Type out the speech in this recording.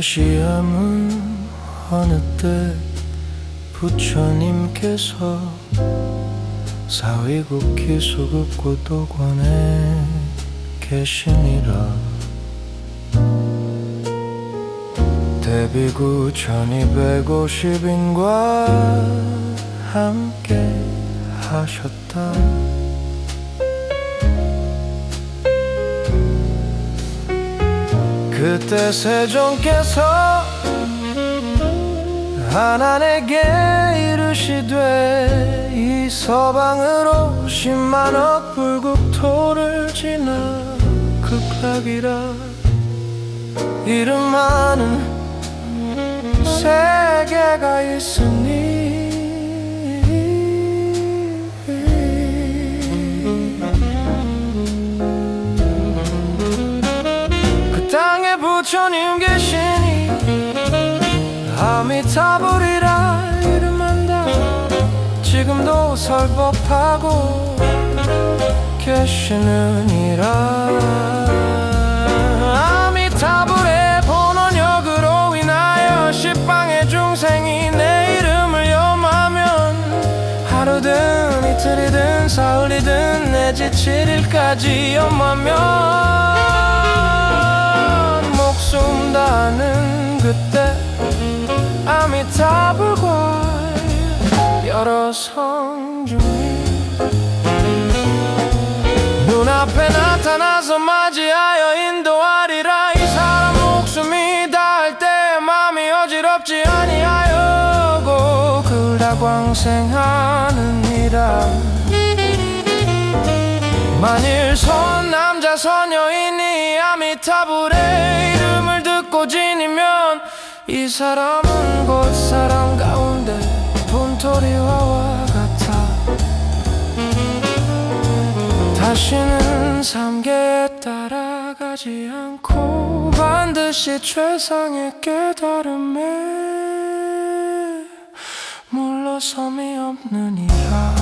시험은 어느 때 부처님께서 사위국 기 수급고도관에 계시니라. 데뷔구 1250인과 함께 하셨다 그때 세종께서 하나님께 이르시되 이 서방으로 10만억 불국토를 지나 극락이라. 이름하는 세계가 있으니 부처님 계시니 아미타불이라 이름한다. 지금도 설법하고 계시느니라. 아미타불의 본원역으로 인하여 십방의 중생이 내 이름을 염하면 하루든 이틀이든 사흘이든 내지 7일까지 염하면 아미타불과 여러 성중이 눈앞에 나타나서 맞이하여 인도하리라. 이 사람 목숨이 다할 때 마음이 어지럽지 아니하여고 극락광생하느니라. 만일 선 남자 선여인이 아미타불의 이름을 듣고 지니면 이 사람은 곧 다시는 삼계에 따라가지 않고 반드시 최상의 깨달음에 물러섬이 없느니라